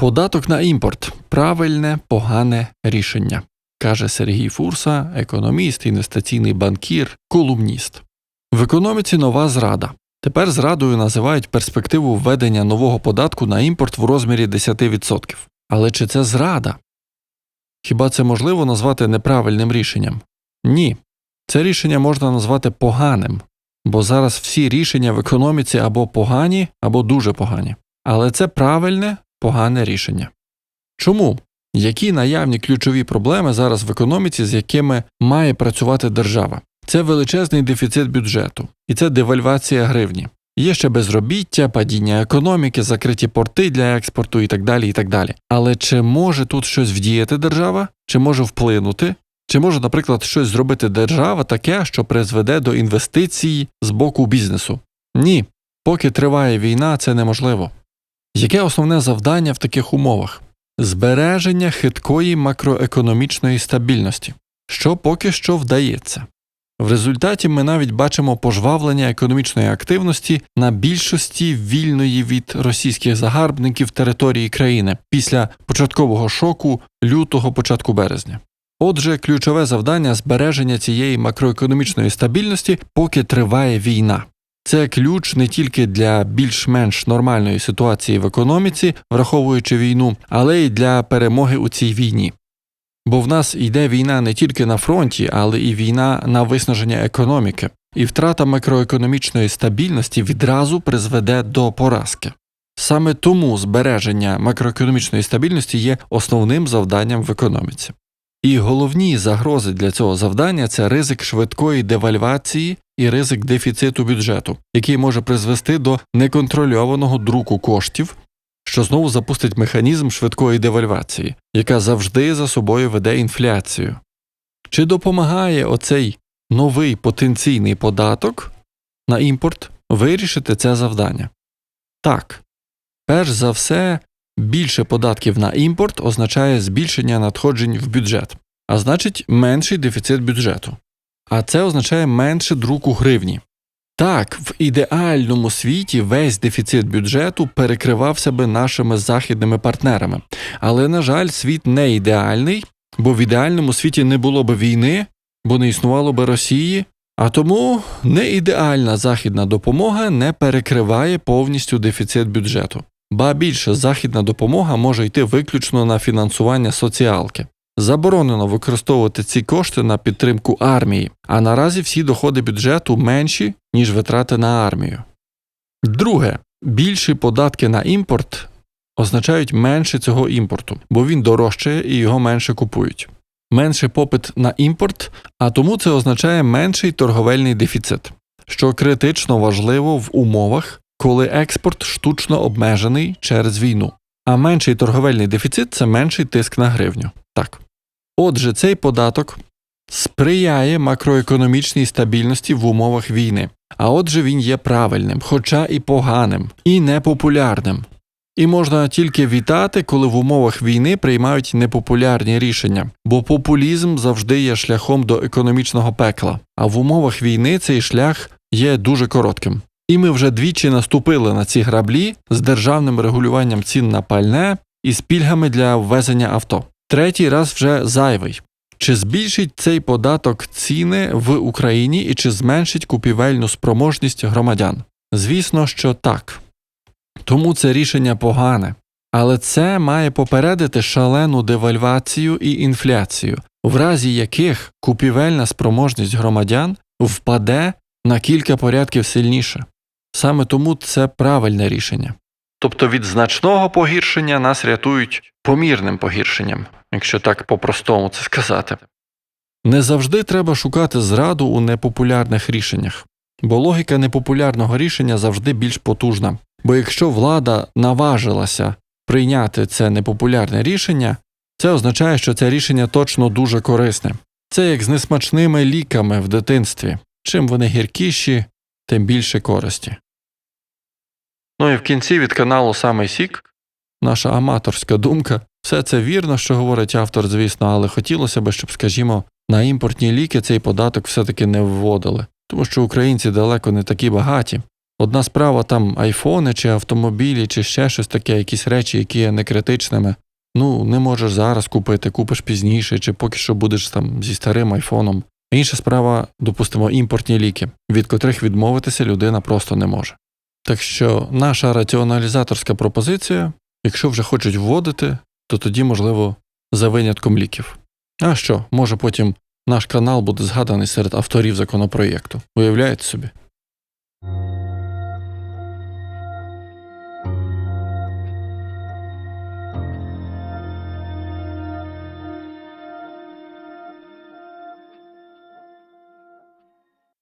Податок на імпорт правильне, погане рішення, каже Сергій Фурса, економіст, інвестиційний банкір, колумніст. В економіці нова зрада. Тепер зрадою називають перспективу введення нового податку на імпорт в розмірі 10%. Але чи це зрада? Хіба це можливо назвати неправильним рішенням? Ні. Це рішення можна назвати поганим, бо зараз всі рішення в економіці або погані, або дуже погані. Але це правильне, погане рішення. Чому? Які наявні ключові проблеми зараз в економіці, з якими має працювати держава? Це величезний дефіцит бюджету, і це девальвація гривні. Є ще безробіття, падіння економіки, закриті порти для експорту і так далі. і так далі. Але чи може тут щось вдіяти держава, чи може вплинути, чи може, наприклад, щось зробити держава таке, що призведе до інвестицій з боку бізнесу? Ні. Поки триває війна, це неможливо. Яке основне завдання в таких умовах? Збереження хиткої макроекономічної стабільності, що поки що вдається. В результаті ми навіть бачимо пожвавлення економічної активності на більшості вільної від російських загарбників території країни після початкового шоку лютого початку березня. Отже, ключове завдання збереження цієї макроекономічної стабільності, поки триває війна. Це ключ не тільки для більш-менш нормальної ситуації в економіці, враховуючи війну, але й для перемоги у цій війні. Бо в нас йде війна не тільки на фронті, але і війна на виснаження економіки, і втрата макроекономічної стабільності відразу призведе до поразки. Саме тому збереження макроекономічної стабільності є основним завданням в економіці. І головні загрози для цього завдання це ризик швидкої девальвації і ризик дефіциту бюджету, який може призвести до неконтрольованого друку коштів, що знову запустить механізм швидкої девальвації, яка завжди за собою веде інфляцію. Чи допомагає оцей новий потенційний податок на імпорт вирішити це завдання? Так. Перш за все, більше податків на імпорт означає збільшення надходжень в бюджет, а значить менший дефіцит бюджету. А це означає менше друку гривні. Так, в ідеальному світі весь дефіцит бюджету перекривався би нашими західними партнерами. Але, на жаль, світ не ідеальний, бо в ідеальному світі не було б війни, бо не існувало б Росії, а тому неідеальна західна допомога не перекриває повністю дефіцит бюджету. Ба більше західна допомога може йти виключно на фінансування соціалки. Заборонено використовувати ці кошти на підтримку армії, а наразі всі доходи бюджету менші, ніж витрати на армію. Друге, більші податки на імпорт означають менше цього імпорту, бо він дорожчає і його менше купують. Менший попит на імпорт, а тому це означає менший торговельний дефіцит, що критично важливо в умовах, коли експорт штучно обмежений через війну. А менший торговельний дефіцит це менший тиск на гривню. Так. Отже, цей податок сприяє макроекономічній стабільності в умовах війни, а отже, він є правильним, хоча і поганим, і непопулярним. І можна тільки вітати, коли в умовах війни приймають непопулярні рішення, бо популізм завжди є шляхом до економічного пекла, а в умовах війни цей шлях є дуже коротким. І ми вже двічі наступили на ці граблі з державним регулюванням цін на пальне і з пільгами для ввезення авто. Третій раз вже зайвий. Чи збільшить цей податок ціни в Україні і чи зменшить купівельну спроможність громадян? Звісно, що так. Тому це рішення погане. Але це має попередити шалену девальвацію і інфляцію, в разі яких купівельна спроможність громадян впаде на кілька порядків сильніше. Саме тому це правильне рішення. Тобто від значного погіршення нас рятують помірним погіршенням, якщо так по-простому це сказати. Не завжди треба шукати зраду у непопулярних рішеннях, бо логіка непопулярного рішення завжди більш потужна. Бо якщо влада наважилася прийняти це непопулярне рішення, це означає, що це рішення точно дуже корисне. Це як з несмачними ліками в дитинстві. Чим вони гіркіші, тим більше користі. Ну і в кінці від каналу Самий Сік наша аматорська думка. Все це вірно, що говорить автор, звісно, але хотілося б, щоб, скажімо, на імпортні ліки цей податок все-таки не вводили, тому що українці далеко не такі багаті, Одна справа там айфони чи автомобілі, чи ще щось таке, якісь речі, які є не критичними. Ну, не можеш зараз купити, купиш пізніше, чи поки що будеш там зі старим айфоном. Інша справа, допустимо, імпортні ліки, від котрих відмовитися людина просто не може. Так що наша раціоналізаторська пропозиція, якщо вже хочуть вводити, то тоді, можливо, за винятком ліків. А що, може потім наш канал буде згаданий серед авторів законопроєкту. Уявляєте собі?